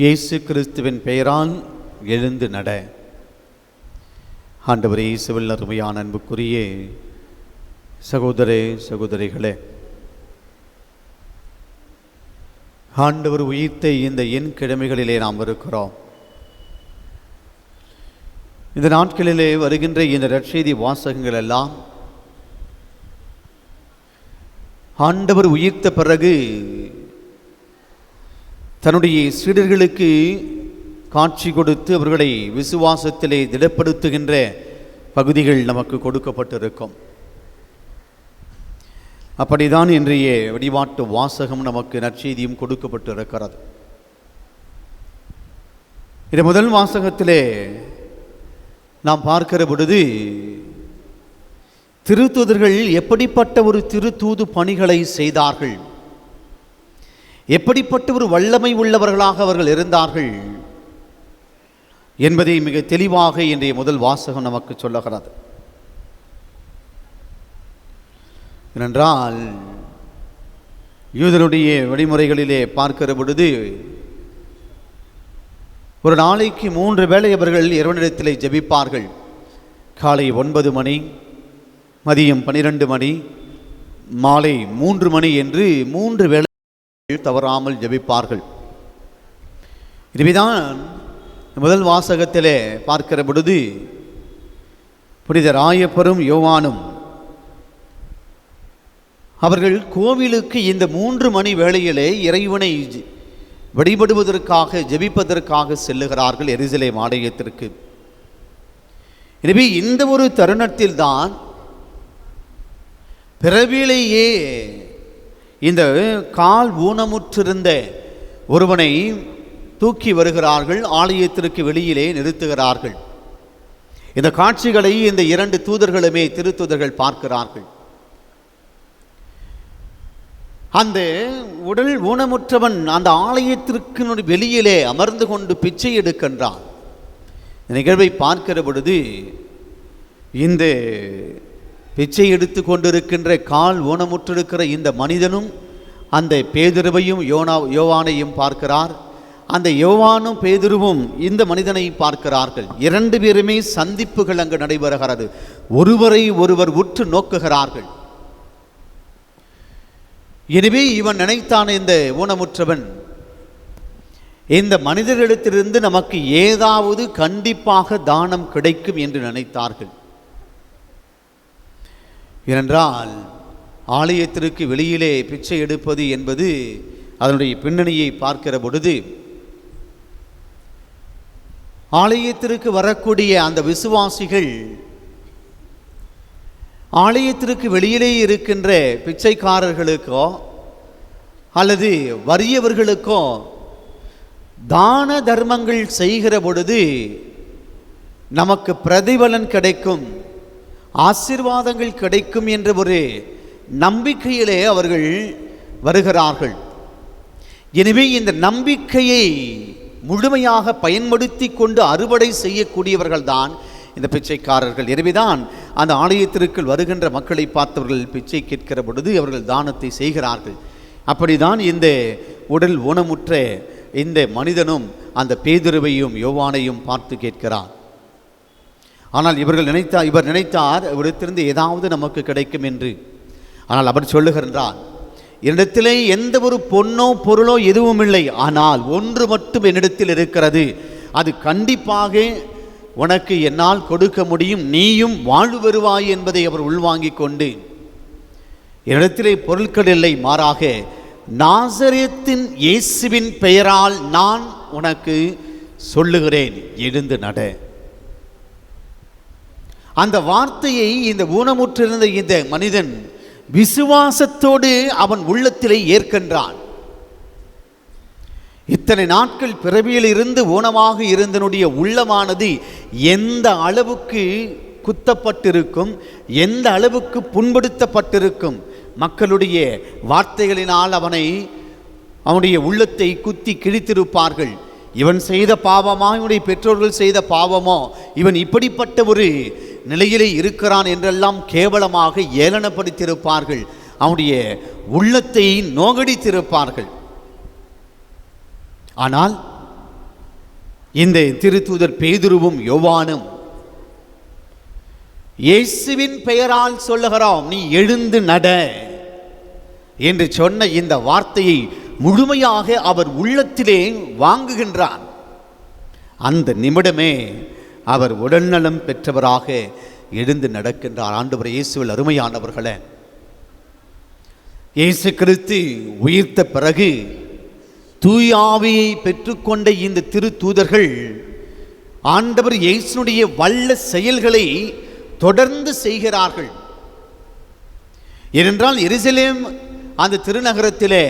இயேசு கிறிஸ்துவின் பெயரால் எழுந்து நட. ஆண்டவர் இயேசுவில் அருமையான அன்புக்குரிய சகோதரே சகோதரிகளே ஆண்டவர் உயிர்த்த இந்த எண் கிழமைகளிலே நாம் இருக்கிறோம். இந்த நாட்களிலே வருகின்ற இந்த ரட்செய்தி வாசகங்கள் எல்லாம் ஆண்டவர் உயிர்த்த பிறகு தன்னுடைய சீடர்களுக்கு காட்சி கொடுத்து அவர்களை விசுவாசத்திலே திடப்படுத்துகின்ற பகுதிகள் நமக்கு கொடுக்கப்பட்டிருக்கும். அப்படிதான் இன்றைய வழிபாட்டு வாசகம் நமக்கு நற்செய்தியும் கொடுக்கப்பட்டிருக்கிறது. இந்த முதல் வாசகத்திலே நாம் பார்க்கிற பொழுது திருத்தூதர்கள் எப்படிப்பட்ட ஒரு திருத்தூது பணிகளை செய்தார்கள்? எப்படிப்பட்ட ஒரு வல்லமை உள்ளவர்களாக அவர்கள் இருந்தார்கள் என்பதை மிக தெளிவாக இன்றைய முதல் வாசகம் நமக்கு சொல்லுகிறது. ஏனென்றால் யூதனுடைய வழிமுறைகளிலே பார்க்கிற பொழுது ஒரு நாளைக்கு மூன்று வேளை அவர்கள் இரவனிடத்தில் ஜெபிப்பார்கள். காலை ஒன்பது மணி மதியம் பனிரெண்டு மணி மாலை மூன்று மணி என்று மூன்று வேளை தவறாமல் ஜெபிப்பார்கள். இதுவேதான் முதல் வாசகத்திலே பார்க்கிற பொழுது புனித ராயப்பரும் யோவானும் அவர்கள் கோவிலுக்கு இந்த மூன்று மணி வேளையிலே இறைவனை வழிபடுவதற்காக ஜெபிப்பதற்காக செல்லுகிறார்கள் எரிசிலை ஆலயத்திற்கு. எனவே இந்த ஒரு தருணத்தில்தான் பிறவிலேயே இந்த கால் ஊனமுற்றிருந்த ஒருவனை தூக்கி வருகிறார்கள் ஆலயத்திற்கு வெளியிலே நிறுத்துகிறார்கள். இந்த காட்சிகளை இந்த இரண்டு தூதர்களுமே திருத்தூதர்கள் பார்க்கிறார்கள். அந்த உடல் ஊனமுற்றவன் அந்த ஆலயத்திற்கு வெளியிலே அமர்ந்து கொண்டு பிச்சை எடுக்கின்றான். நிகழ்வை பார்க்கிற பொழுது இந்த பிச்சை எடுத்து கொண்டிருக்கின்ற கால் ஊனமுற்றிருக்கிற இந்த மனிதனும் அந்த பேதுருவையும் யோனா யோவானையும் பார்க்கிறார். அந்த யோவானும் பேதுருவும் இந்த மனிதனை பார்க்கிறார்கள். இரண்டு பேருமே சந்திப்புகள் அங்கு நடைபெறுகிறது. ஒருவரை ஒருவர் உற்று நோக்குகிறார்கள். எனவே இவன் நினைத்தான் இந்த ஊனமுற்றவன் இந்த மனிதர்களிடத்திலிருந்து நமக்கு ஏதாவது கண்டிப்பாக தானம் கிடைக்கும் என்று நினைத்தார்கள். ஏனென்றால் ஆலயத்திற்கு வெளியிலே பிச்சை எடுப்பது என்பது அதனுடைய பின்னணியை பார்க்கிற பொழுது ஆலயத்திற்கு வரக்கூடிய அந்த விசுவாசிகள் ஆலயத்திற்கு வெளியிலே இருக்கின்ற பிச்சைக்காரர்களுக்கோ அல்லது வறியவர்களுக்கோ தான தர்மங்கள் செய்கிற பொழுது நமக்கு பிரதிபலன் கிடைக்கும். ஆசிர்வாதங்கள் கிடைக்கும் என்ற ஒரு நம்பிக்கையிலே அவர்கள் வருகிறார்கள். எனவே இந்த நம்பிக்கையை முழுமையாக பயன்படுத்தி கொண்டு அறுவடை செய்யக்கூடியவர்கள்தான் இந்த பிச்சைக்காரர்கள். எனவேதான் அந்த ஆலயத்திற்குள் வருகின்ற மக்களை பார்த்தவர்கள் பிச்சை கேட்கிற பொழுது அவர்கள் தானத்தை செய்கிறார்கள். அப்படிதான் இந்த உடல் ஊனமுற்ற இந்த மனிதனும் அந்த பேதுருவையும் யோவானையும் பார்த்து கேட்கிறான். ஆனால் இவர்கள் நினைத்தார் இவர் நினைத்தார் இவரிடத்திலிருந்து ஏதாவது நமக்கு கிடைக்கும் என்று. ஆனால் அவர் சொல்லுகின்றார் என்னிடத்திலே எந்த ஒரு பொன்னோ பொருளோ எதுவும் இல்லை ஆனால் ஒன்று மட்டும் என்னிடத்தில் இருக்கிறது. அது கண்டிப்பாக உனக்கு என்னால் கொடுக்க முடியும். நீயும் வாழ்வு வருவாய் என்பதை அவர் உள்வாங்கிக் கொண்டு என்னிடத்திலே பொருட்கள் இல்லை. மாறாக நாசரியத்தின் இயேசுவின் பெயரால் நான் உனக்கு சொல்லுகிறேன். எழுந்து நட. அந்த வார்த்தையை இந்த ஊனமுற்றிருந்த இந்த மனிதன் விசுவாசத்தோடு அவன் உள்ளத்திலே ஏற்கின்றான். இத்தனை நாட்கள் பிறவியில் இருந்து ஊனமாக இருந்தனுடைய உள்ளமானது எந்த அளவுக்கு குத்தப்பட்டிருக்கும் எந்த அளவுக்கு புண்படுத்தப்பட்டிருக்கும் மக்களுடைய வார்த்தைகளினால் அவனை அவனுடைய உள்ளத்தை குத்தி கிழித்திருப்பார்கள். இவன் செய்த பாவமா? இவனுடைய பெற்றோர்கள் செய்த பாவமோ? இவன் இப்படிப்பட்ட ஒரு நிலையிலே இருக்கிறான் என்றெல்லாம் கேவலமாக ஏளனப்படுத்தியிருப்பார்கள். அவனுடைய உள்ளத்தை நோகடித்திருப்பார்கள். ஆனால் இந்த திருத்தூதர் பேதுருவும் யோவானும் இயேசுவின் பெயரால் சொல்லுகிறோம் நீ எழுந்து நட என்று சொன்ன இந்த வார்த்தையை முழுமையாக அவர் உள்ளத்திலே வாங்குகின்றார் அந்த நிமிடமே அவர் உடல்நலம் பெற்றவராக எழுந்து நடக்கின்றார். ஆண்டவர் இயேசுவில் அருமையானவர்களே இயேசு கிறிஸ்து உயிர்த்த பிறகு தூயாவியை பெற்றுக்கொண்ட இந்த திரு தூதர்கள் ஆண்டவர் இயேசுனுடைய வல்ல செயல்களை தொடர்ந்து செய்கிறார்கள். ஏனென்றால் எருசலேம் அந்த திருநகரத்திலே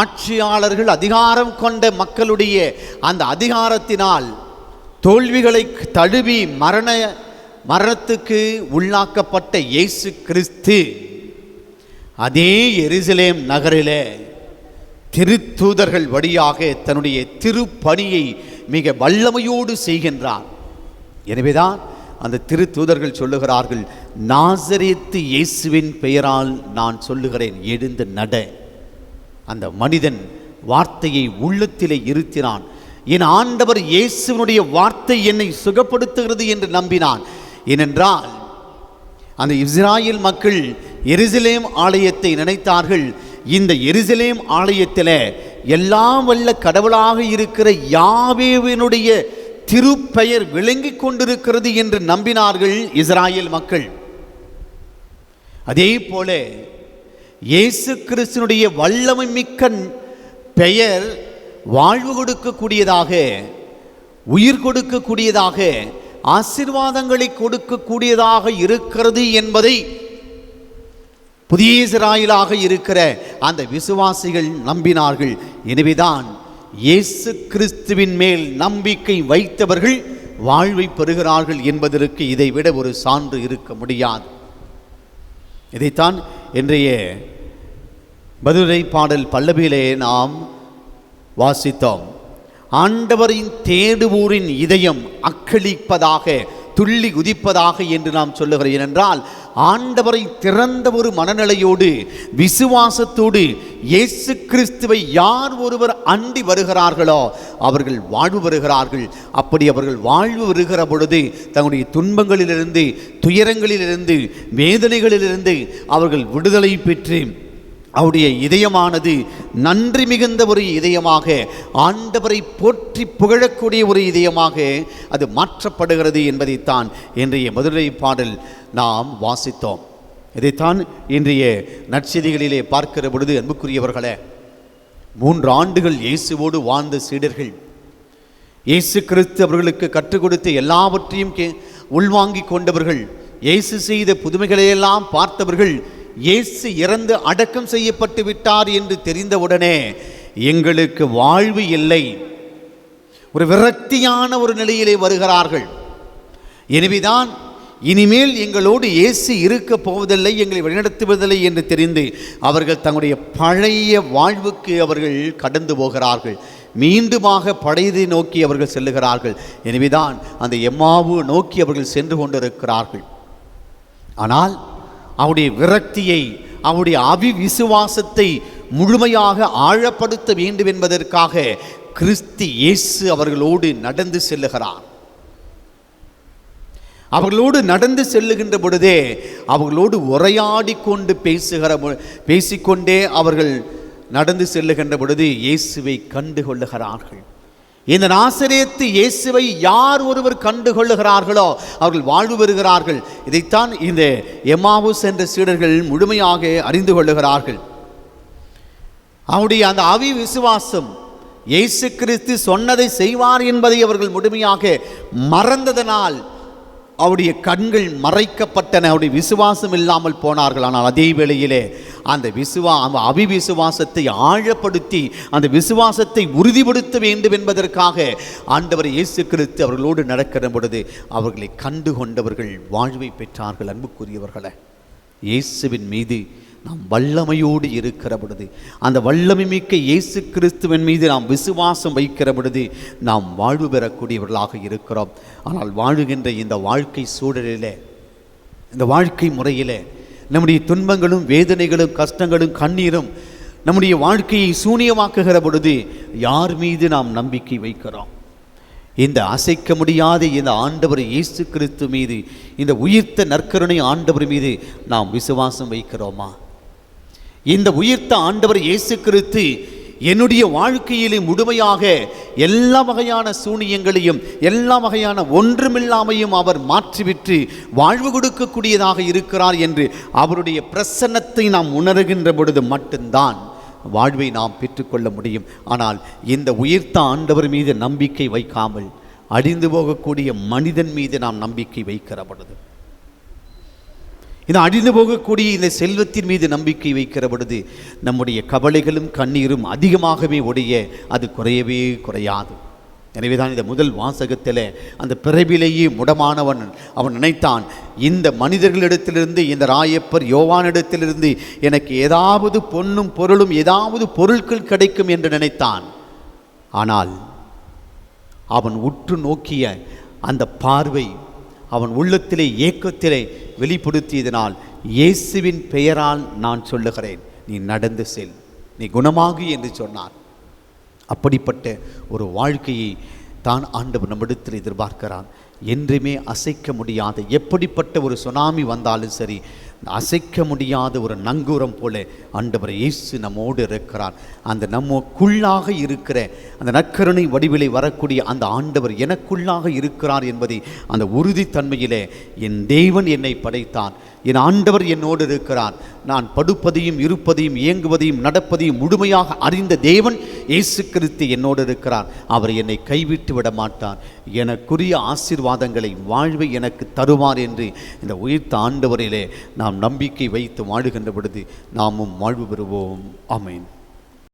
ஆட்சியாளர்கள் அதிகாரம் கொண்ட மக்களுடைய அந்த அதிகாரத்தினால் தோல்விகளை தழுவி மரண மரணத்துக்கு உள்ளாக்கப்பட்ட இயேசு கிறிஸ்து அதே எருசலேம் நகரிலே திருத்தூதர்கள் வழியாக தன்னுடைய திருப்பணியை மிக வல்லமையோடு செய்கின்றார். எனவேதான் அந்த திருத்தூதர்கள் சொல்லுகிறார்கள் நாசரேத்து இயேசுவின் பெயரால் நான் சொல்லுகிறேன் எழுந்து நட. அந்த மனிதன் வார்த்தையை உள்ளத்திலே இருத்தினான். என் ஆண்டவர் இயேசுவினுடைய வார்த்தை என்னை சுகப்படுத்துகிறது என்று நம்பினான். ஏனென்றால் அந்த இஸ்ராயல் மக்கள் எருசலேம் ஆலயத்தை நினைத்தார்கள். இந்த எருசலேம் ஆலயத்தில் எல்லாம் வல்ல கடவுளாக இருக்கிற யாவேவினுடைய திருப்பெயர் விளங்கி கொண்டிருக்கிறது என்று நம்பினார்கள் இஸ்ராயல் மக்கள். அதே போல இயேசு கிறிஸ்துனுடைய வல்லமை மிக்க பெயர் வாழ்வு கொடுக்கக்கூடியதாக உயிர் கொடுக்கக்கூடியதாக ஆசிர்வாதங்களை கொடுக்கக்கூடியதாக இருக்கிறது என்பதை புதிய இஸ்ராயலாக இருக்கிற அந்த விசுவாசிகள் நம்பினார்கள். எனவேதான் இயேசு கிறிஸ்துவின் மேல் நம்பிக்கை வைத்தவர்கள் வாழ்வை பெறுகிறார்கள் என்பதற்கு இதைவிட ஒரு சான்று இருக்க முடியாது. இதைத்தான் இன்றைய மதுரை பாடல் பல்லவியிலே நாம் வாசித்தோம். ஆண்டவரின் தேடுவோரின் இதயம் அக்களிப்பதாக துள்ளி குதிப்பதாக என்று நாம் சொல்லுகிறோம். ஏனென்றால் ஆண்டவரை திறந்த ஒரு மனநிலையோடு விசுவாசத்தோடு இயேசு கிறிஸ்துவை யார் ஒருவர் அண்டி வருகிறார்களோ அவர்கள் வாழ்வு வருகிறார்கள். அப்படி அவர்கள் வாழ்வு வருகிற பொழுது தங்களுடைய துன்பங்களிலிருந்து துயரங்களிலிருந்து வேதனைகளிலிருந்து அவர்கள் விடுதலை பெற்று அவருடைய இதயமானது நன்றி மிகுந்த ஒரு இதயமாக ஆண்டவரை போற்றி புகழக்கூடிய ஒரு இதயமாக அது மாற்றப்படுகிறது என்பதைத்தான் இன்றைய மதுரை பாடல் நாம் வாசித்தோம். இதைத்தான் இன்றைய நற்செய்திகளிலே பார்க்கிற பொழுது அன்புக்குரியவர்களே மூன்று ஆண்டுகள் இயேசுவோடு வாழ்ந்த சீடர்கள் இயேசு கிறிஸ்து அவர்களுக்கு கற்றுக் கொடுத்த எல்லாவற்றையும் கே உள்வாங்கிக் கொண்டவர்கள் இயேசு செய்த புதுமைகளையெல்லாம் பார்த்தவர்கள் இயேசு இறந்து அடக்கம் செய்யப்பட்டு விட்டார் என்று தெரிந்தவுடனே எங்களுக்கு வாழ்வு இல்லை. ஒரு விரக்தியான ஒரு நிலையிலே வருகிறார்கள். எனவேதான் இனிமேல் எங்களோடு இயேசு இருக்க போவதில்லை எங்களை வழிநடத்துவதில்லை என்று தெரிந்து அவர்கள் தங்களுடைய பழைய வாழ்வுக்கு அவர்கள் கடந்து போகிறார்கள். மீண்டுமாக பழையதை நோக்கி அவர்கள் செல்லுகிறார்கள். எனவேதான் அந்த எம்மாவு நோக்கி அவர்கள் சென்று கொண்டிருக்கிறார்கள். ஆனால் அவருடைய விரக்தியை அவருடைய அவிவிசுவாசத்தை முழுமையாக ஆழப்படுத்த வேண்டும் என்பதற்காக கிறிஸ்து இயேசு அவர்களோடு நடந்து செல்லுகிறார். அவர்களோடு நடந்து செல்லுகின்ற பொழுதே அவர்களோடு உரையாடி கொண்டு பேசுகிற பேசிக்கொண்டே அவர்கள் நடந்து செல்லுகின்ற பொழுது இயேசுவை கண்டு கொள்ளுகிறார்கள் இந்த நாசரேத்து இயேசுவை யார் ஒருவர் கண்டு கொள்ளுகிறார்களோ அவர்கள் வாழ்வு பெறுகிறார்கள். இதைத்தான் இந்த எம்மாவுஸ் என்ற சீடர்கள் முழுமையாக அறிந்து கொள்ளுகிறார்கள். அவருடைய அந்த அவி விசுவாசம் இயேசு கிறிஸ்து சொன்னதை செய்வார் என்பதை அவர்கள் முழுமையாக மறந்ததனால் அவருடைய கண்கள் மறைக்கப்பட்டன. அவருடைய விசுவாசம் இல்லாமல் போனார்கள். ஆனால் அதே வேளையிலே அந்த விசுவா அந்த அவிவிசுவாசத்தை ஆழப்படுத்தி அந்த விசுவாசத்தை உறுதிப்படுத்த வேண்டும் என்பதற்காக ஆண்டவர் இயேசு கிறிஸ்து அவர்களோடு நடக்கிற பொழுது அவர்களை கண்டு கொண்டவர்கள் வாழ்வை பெற்றார்கள். அன்புக்குரியவர்களை இயேசுவின் மீது நாம் வல்லமையோடு இருக்கிற பொழுது அந்த வல்லமை மிக்க இயேசு கிறிஸ்துவின் மீது நாம் விசுவாசம் வைக்கிற பொழுது நாம் வாழ்வு பெறக்கூடியவர்களாக இருக்கிறோம். ஆனால் வாழுகின்ற இந்த வாழ்க்கை சூழலிலே இந்த வாழ்க்கை முறையிலே நம்முடைய துன்பங்களும் வேதனைகளும் கஷ்டங்களும் கண்ணீரும் நம்முடைய வாழ்க்கையை சூனியமாக்குகிற பொழுது யார் மீது நாம் நம்பிக்கை வைக்கிறோம்? இந்த அசைக்க முடியாத இந்த ஆண்டவர் இயேசு கிறிஸ்து மீது இந்த உயிர்த்த நற்கருணை ஆண்டவர் மீது நாம் விசுவாசம் வைக்கிறோமா? இந்த உயிர்த்த ஆண்டவர் இயேசு கிறிஸ்து என்னுடைய வாழ்க்கையிலே முழுமையாக எல்லா வகையான சூனியங்களையும் எல்லா வகையான ஒன்றுமில்லாமையும் அவர் மாற்றிவிட்டு வாழ்வு கொடுக்கக்கூடியதாக இருக்கிறார் என்று அவருடைய பிரசன்னத்தை நாம் உணர்கின்ற பொழுது மட்டும்தான் வாழ்வை நாம் பெற்றுக்கொள்ள முடியும். ஆனால் இந்த உயிர்த்த ஆண்டவர் மீது நம்பிக்கை வைக்காமல் அழிந்து போகக்கூடிய மனிதன் மீது நாம் நம்பிக்கை வைக்கிற பொழுது இந்த அழிந்து போகக்கூடிய இந்த செல்வத்தின் மீது நம்பிக்கை வைக்கிற பொழுது நம்முடைய கவலைகளும் கண்ணீரும் அதிகமாகவே உடைய அது குறையவே குறையாது. எனவே தான் இந்த முதல் வாசகத்தில் அந்த பிறவிலேயே முடமானவன் அவன் நினைத்தான் இந்த மனிதர்களிடத்திலிருந்து இந்த ராயப்பர் யோவானிடத்திலிருந்து எனக்கு ஏதாவது பொன்னும் பொருளும் ஏதாவது பொருட்கள் கிடைக்கும் என்று நினைத்தான். ஆனால் அவன் உற்று நோக்கிய அந்த பார்வை அவன் உள்ளத்திலே ஏக்கத்திலே வெளிப்படுத்தியதனால் இயேசுவின் பெயரால் நான் சொல்லுகிறேன். நீ நடந்து செல். நீ குணமாகு என்று சொன்னார். அப்படிப்பட்ட ஒரு வாழ்க்கையை தான் ஆண்டவர் நம்மிடத்தில் எதிர்பார்க்கிறான் என்றுமே அசைக்க முடியாத எப்படிப்பட்ட ஒரு சுனாமி வந்தாலும் சரி அசைக்க முடியாத ஒரு நங்கூரம் போல ஆண்டவர் இயேசு நம்மோடு இருக்கிறார். அந்த நம்மக்குள்ளாக இருக்கிற அந்த நற்கருணை வடிவிலை வரக்கூடிய அந்த ஆண்டவர் எனக்குள்ளாக இருக்கிறார் என்பதை அந்த உறுதித்தன்மையிலே என் தேவன் என்னை படைத்தான் என் ஆண்டவர் என்னோடு இருக்கிறார். நான் படுப்பதையும் இருப்பதையும் இயங்குவதையும் நடப்பதையும் முழுமையாக அறிந்த தேவன் இயேசு கிறிஸ்து என்னோடு இருக்கிறார். அவர் என்னை கைவிட்டு விட மாட்டார். எனக்குரிய ஆசீர்வாதங்களை வாழ்வை எனக்கு தருவார் என்று இந்த உயிர்த்த ஆண்டவரிலே நாம் நம்பிக்கை வைத்து வாழுகின்ற பொழுது நாமும் வாழ்வு பெறுவோம். அமேன்